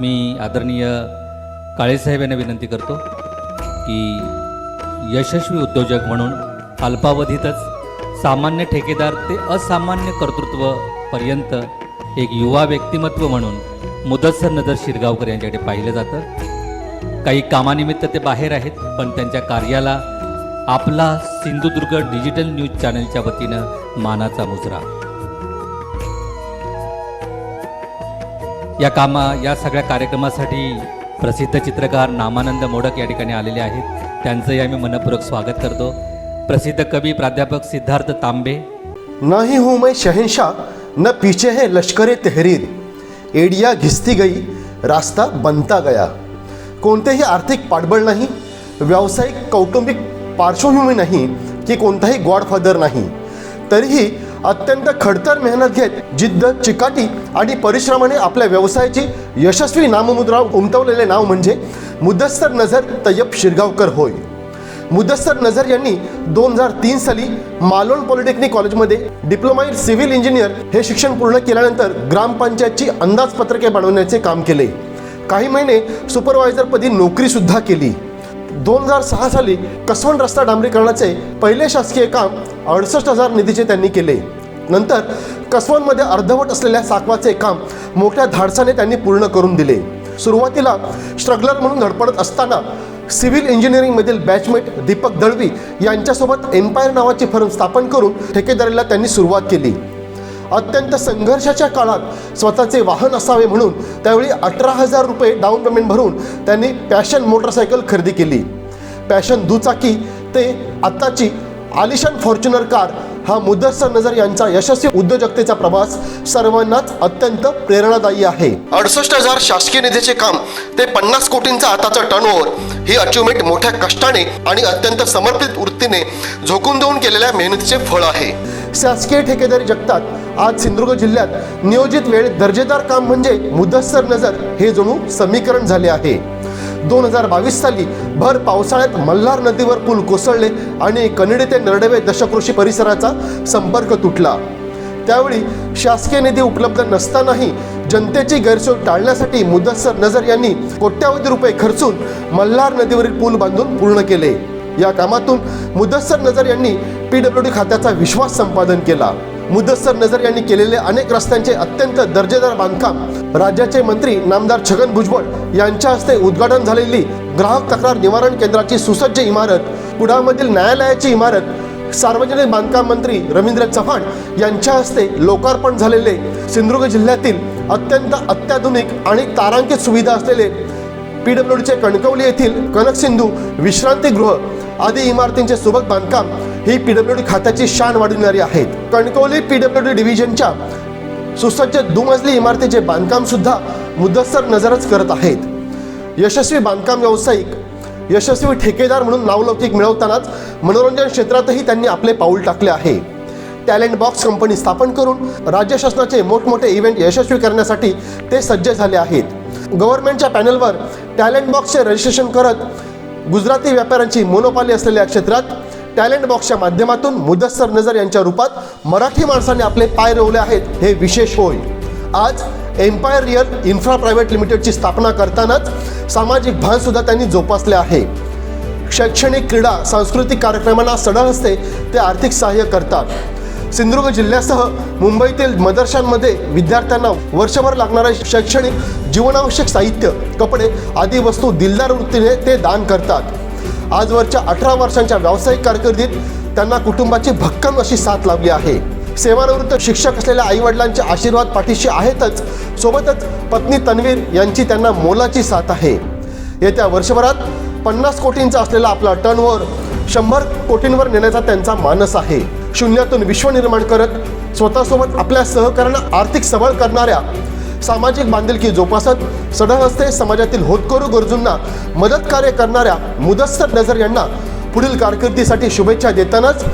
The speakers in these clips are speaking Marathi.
मी आदरणीय काळेसाहेब यांना विनंती करतो की यशस्वी उद्योजक म्हणून अल्पावधीतच सामान्य ठेकेदार ते असामान्य कर्तृत्वपर्यंत एक युवा व्यक्तिमत्व म्हणून मुदस्सर नजर शिरगावकर यांच्याकडे पाहिलं जातं. काही कामानिमित्त ते बाहेर आहेत पण त्यांच्या कार्याला आपला सिंधुदुर्ग डिजिटल न्यूज चॅनलच्या वतीनं मानाचा मुजरा. या कामा या सगळ्या कार्यक्रमासाठी प्रसिद्ध चित्रकार नामानंद मोडक या ठिकाणी आलेले आहेत. त्यांचंही आम्ही मनपूर्वक स्वागत करतो. प्रसिद्ध कवी प्राध्यापक सिद्धार्थ तांबे. नाही हूं मैं शहनशाह न पीछे है लश्कर तहरीर. एडिया घिसती गई रास्ता बनता गया. कोणतेही आर्थिक पाठबळ नाही व्यावसायिक कौटुंबिक पार्श्वभूमी नाही की कोणताही गॉडफादर नाही. तरीही अत्यंत खडतर मेहनत घेत जिद्द चिकाटी आणि परिश्रमाने आपल्या व्यवसायाची यशस्वी नाममुद्रा उमटवलेले नाव म्हणजे मुदस्सर नझर तय्यब शिरगावकर होय. मुदस्सर नझर यांनी दोन हजार तीन साली मालोन पॉलिटेक्निक कॉलेजमध्ये डिप्लोमा इन सिव्हिल इंजिनियर हे शिक्षण पूर्ण केल्यानंतर ग्रामपंचायतची अंदाजपत्रके बनवण्याचे काम केले. काही महिने सुपरवायझरपदी नोकरीसुद्धा केली. दोन हजार सहा साली कसवण रस्ता डांबरीकरणाचे पहिले शासकीय काम अडसष्ट हजार निधीचे त्यांनी केले. नंतर कसवांमध्ये अर्धवट असलेल्या साकवाचे काम मोठ्या धाडसाने त्यांनी पूर्ण करून दिले. सुरुवातीला स्ट्रगलर म्हणून धडपडत असताना सिव्हिल इंजिनिअरिंगमधील बॅचमेट दीपक दळवी यांच्यासोबत एम्पायर नावाची फर्म स्थापन करून ठेकेदारीला त्यांनी सुरुवात केली. अत्यंत संघर्षाच्या काळात स्वतःचे वाहन असावे म्हणून त्यावेळी अठरा हजार रुपये डाऊन पेमेंट भरून त्यांनी पॅशन मोटरसायकल खरेदी केली. पॅशन दुचाकी ते आत्ताची आलिशान फॉर्च्युनर कार हा मुदस्सर नजर यांचा यशस्वी उद्योजकतेचा प्रवास सर्वांनाच अत्यंत प्रेरणादायी आहे. अडुसष्ट हजार शासकीय निधीचे काम ते पन्नास कोटींचा आताचा टर्नओव्हर ही अचिव्हमेंट मोठ्या कष्टाने आणि अत्यंत समर्पित वृत्तीने झोकून देऊन केलेल्या मेहनतीचे फळ आहे. शासकीय ठेकेदारी जगतात. आज सिंधुदुर्ग जिल्ह्यात नियोजित वेळेत दर्जेदार काम म्हणजे मुदस्सर नजर हे जणू समीकरण झाले आहे. दोन हजार बावीस साली भर पावसाळ्यात मल्हार नदीवर पूल कोसळले आणि कन्नडी ते नरडवे दशकृषी परिसराचा संपर्क तुटला. त्यावेळी शासकीय निधी उपलब्ध नसतानाही जनतेची गैरसोय टाळण्यासाठी मुदस्सर नजर यांनी कोट्यावधी रुपये खर्चून मल्हार नदीवरील पूल बांधून पूर्ण केले. या कामातून मुदस्सर नजर यांनी पी डब्ल्यू डी खात्याचा विश्वास संपादन केला. मुदस्सर नजर यांनी केलेले अनेक रस्त्यांचे अत्यंत दर्जेदार बांधकाम. राज्याचे मंत्री नामदार छगन भुजबळ यांच्या हस्ते उद्घाटन झालेली ग्राहक तक्रार निवारण केंद्राची सुसज्ज इमारत कुडामधील न्यायालयाची इमारत सार्वजनिक बांधकाम मंत्री रवींद्र चव्हाण यांच्या हस्ते लोकार्पण झालेले सिंधुदुर्ग जिल्ह्यातील अत्यंत अत्याधुनिक आणि तारांकित सुविधा असलेले पी कणकवली येथील कनक सिंधू विश्रांतीगृह आदी इमारतींचे सोबत बांधकाम ही पी डब्ल्यू डी खात्याची शान वाढविणारी आहेत. कणकवली पी डब्ल्यू डी डिव्हिजनच्या सुसज्ज दुमजली इमारतीचे बांधकाम सुद्धा मुदस्सर नजरच करत आहेत. यशस्वी बांधकाम व्यावसायिक यशस्वी ठेकेदार म्हणून नावलौकिक मिळवतानाच मनोरंजन क्षेत्रातही त्यांनी आपले पाऊल टाकले आहे. टॅलेंट बॉक्स कंपनी स्थापन करून राज्य शासनाचे मोठमोठे इव्हेंट यशस्वी करण्यासाठी ते सज्ज झाले आहेत. गव्हर्नमेंटच्या पॅनलवर टॅलेंट बॉक्सचे रजिस्ट्रेशन करत गुजराती व्यापाऱ्यांची मोनोपाली असलेल्या क्षेत्रात टॅलेंट बॉक्सच्या माध्यमातून मुदस्सर नजर यांच्या रूपात मराठी माणसाने आपले पाय रोवले आहेत हे विशेष होय. आज एम्पायर रिअल इन्फ्रा प्रायव्हेट लिमिटेडची स्थापना करतानाच सामाजिक भान सुद्धा त्यांनी जोपासले आहे. शैक्षणिक क्रीडा सांस्कृतिक कार्यक्रमांना सडळ हस्ते ते आर्थिक सहाय्य करतात. सिंधुदुर्ग जिल्ह्यासह मुंबईतील मदरशांमध्ये विद्यार्थ्यांना वर्षभर लागणारे शैक्षणिक जीवनावश्यक साहित्य कपडे आदी वस्तू दिलदार वृत्तीने ते दान करतात. आजवरच्या अठरा वर्षांच्या व्यावसायिक कारकिर्दीत त्यांना कुटुंबाची भक्कम अशी साथ लाभली आहे. सेवानिवृत्त शिक्षक असलेल्या आईवडिलांचे आशीर्वाद पाठीशी आहेतच. सोबतच पत्नी तन्वीर यांची त्यांना मोलाची साथ आहे. येत्या वर्षभरात पन्नास कोटींचा असलेला आपला टर्नओव्हर शंभर कोटींवर नेण्याचा त्यांचा मानस आहे. शून्यातून विश्व निर्माण करत स्वतःसोबत आपल्या सहकार्यांना आर्थिक सबळ करणाऱ्या सामाजिक बांधिलकी जोपासत सडळ हस्ते समाजातील होतकरू गरजूंना मदत कार्य करणाऱ्या मुदस्सर नजर यांना पुढील कारकिर्दीसाठी शुभेच्छा देतानाच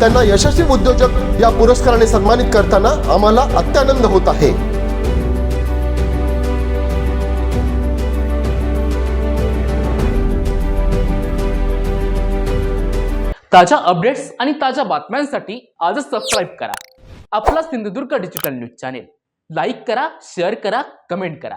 त्यांना यशस्वी उद्योजक या पुरस्काराने सन्मानित करताना आम्हाला अत्यानंद होत आहे. ताज्या अपडेट्स आणि ताज्या बातम्यांसाठी आजच सबस्क्राईब करा. आपला Sindhudurg digital news channel like करा शेअर करा कमेंट करा.